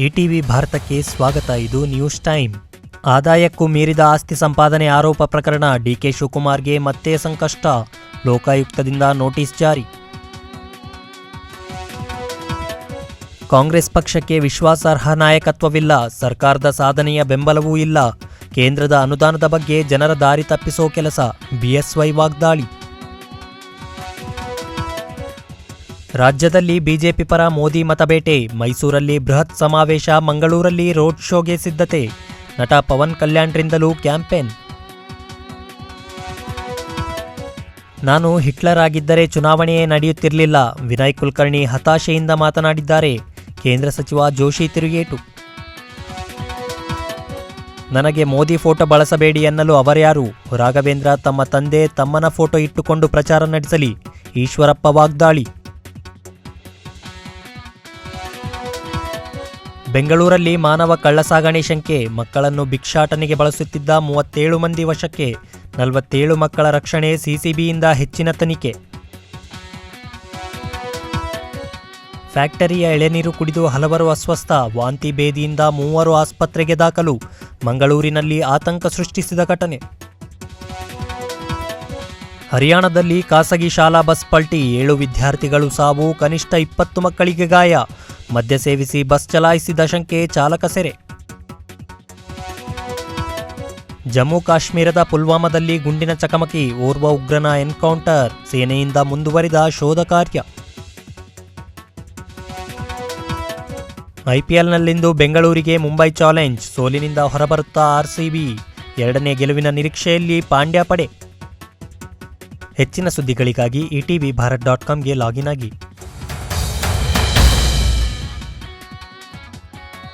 ETV ಭಾರತಕ್ಕೆ ಸ್ವಾಗತ. ಇದು ನ್ಯೂಸ್ ಟೈಮ್. ಆದಾಯಕ್ಕೂ ಮೀರಿದ ಆಸ್ತಿ ಸಂಪಾದನೆ ಆರೋಪ ಪ್ರಕರಣ ಡಿಕೆ ಶಿವಕುಮಾರ್ಗೆ ಮತ್ತೆ ಸಂಕಷ್ಟ. ಲೋಕಾಯುಕ್ತದಿಂದ ನೋಟಿಸ್ ಜಾರಿ. ಕಾಂಗ್ರೆಸ್ ಪಕ್ಷಕ್ಕೆ ವಿಶ್ವಾಸಾರ್ಹ ನಾಯಕತ್ವವಿಲ್ಲ. ಸರ್ಕಾರದ ಸಾಧನೆಯ ಬೆಂಬಲವೂ ಇಲ್ಲ. ಕೇಂದ್ರದ ಅನುದಾನದ ಬಗ್ಗೆ ಜನರ ದಾರಿ ತಪ್ಪಿಸೋ ಕೆಲಸ. ಬಿಎಸ್ವೈ ವಾಗ್ದಾಳಿ. ರಾಜ್ಯದಲ್ಲಿ ಬಿಜೆಪಿ ಪರ ಮೋದಿ ಮತಬೇಟೆ ಮೈಸೂರಲ್ಲಿ ಬೃಹತ್ ಸಮಾವೇಶ, ಮಂಗಳೂರಲ್ಲಿ ರೋಡ್ ಶೋಗೆ ಸಿದ್ಧತೆ, ನಟ ಪವನ್ ಕಲ್ಯಾಣ್ರಿಂದಲೂ ಕ್ಯಾಂಪೇನ್. ನಾನು ಹಿಟ್ಲರ್ ಆಗಿದ್ದರೆ ಚುನಾವಣೆಯೇ ನಡೆಯುತ್ತಿರಲಿಲ್ಲ, ವಿನಯ್ ಕುಲಕರ್ಣಿ ಹತಾಶೆಯಿಂದ ಮಾತನಾಡಿದ್ದಾರೆ, ಕೇಂದ್ರ ಸಚಿವ ಜೋಶಿ ತಿರುಗೇಟು. ನನಗೆ ಮೋದಿ ಫೋಟೋ ಬಳಸಬೇಡಿ ಎನ್ನಲು ಅವರ್ಯಾರು, ರಾಘವೇಂದ್ರ ತಮ್ಮ ತಂದೆ ತಮ್ಮನ ಫೋಟೋ ಇಟ್ಟುಕೊಂಡು ಪ್ರಚಾರ ನಡೆಸಲಿ, ಈಶ್ವರಪ್ಪ ವಾಗ್ದಾಳಿ. ಬೆಂಗಳೂರಲ್ಲಿ ಮಾನವ ಕಳ್ಳಸಾಗಣೆ ಶಂಕೆ, ಮಕ್ಕಳನ್ನು ಭಿಕ್ಷಾಟನೆಗೆ ಬಳಸುತ್ತಿದ್ದ ಮೂವತ್ತೇಳು ಮಂದಿ ವಶಕ್ಕೆ ನಲವತ್ತೇಳು ಮಕ್ಕಳ ರಕ್ಷಣೆ ಸಿಸಿಬಿಯಿಂದ ಹೆಚ್ಚಿನ ತನಿಖೆ. ಫ್ಯಾಕ್ಟರಿಯ ಎಳೆನೀರು ಕುಡಿದು ಹಲವರು ಅಸ್ವಸ್ಥ, ವಾಂತಿ ಭೇದಿಯಿಂದ ಮೂವರು ಆಸ್ಪತ್ರೆಗೆ ದಾಖಲು, ಮಂಗಳೂರಿನಲ್ಲಿ ಆತಂಕ ಸೃಷ್ಟಿಸಿದ ಘಟನೆ. ಹರಿಯಾಣದಲ್ಲಿ ಖಾಸಗಿ ಶಾಲಾ ಬಸ್ ಪಲ್ಟಿ, ಏಳು ವಿದ್ಯಾರ್ಥಿಗಳು ಸಾವು, ಕನಿಷ್ಠ ಇಪ್ಪತ್ತು ಮಕ್ಕಳಿಗೆ ಗಾಯ. ಮದ್ಯ ಸೇವಿಸಿ ಬಸ್ ಚಲಾಯಿಸಿದ ಶಂಕೆ ಚಾಲಕ ಸೆರೆ. ಜಮ್ಮು ಕಾಶ್ಮೀರದ ಪುಲ್ವಾಮಾದಲ್ಲಿ ಗುಂಡಿನ ಚಕಮಕಿ, ಓರ್ವ ಉಗ್ರನ ಎನ್ಕೌಂಟರ್, ಸೇನೆಯಿಂದ ಮುಂದುವರಿದ ಶೋಧ ಕಾರ್ಯ. ಐಪಿಎಲ್ನಲ್ಲಿಂದು ಬೆಂಗಳೂರಿಗೆ ಮುಂಬೈ ಚಾಲೆಂಜ್, ಸೋಲಿನಿಂದ ಹೊರಬರುತ್ತಾ ಆರ್ಸಿಬಿ ಎರಡನೇ ಗೆಲುವಿನ ನಿರೀಕ್ಷೆಯಲ್ಲಿ ಪಾಂಡ್ಯ ಪಡೆ. ಹೆಚ್ಚಿನ ಸುದ್ದಿಗಳಿಗಾಗಿ ಇಟಿವಿ ಭಾರತ್ ಡಾಟ್ ಕಾಮ್ಗೆ ಲಾಗಿನ್ ಆಗಿ.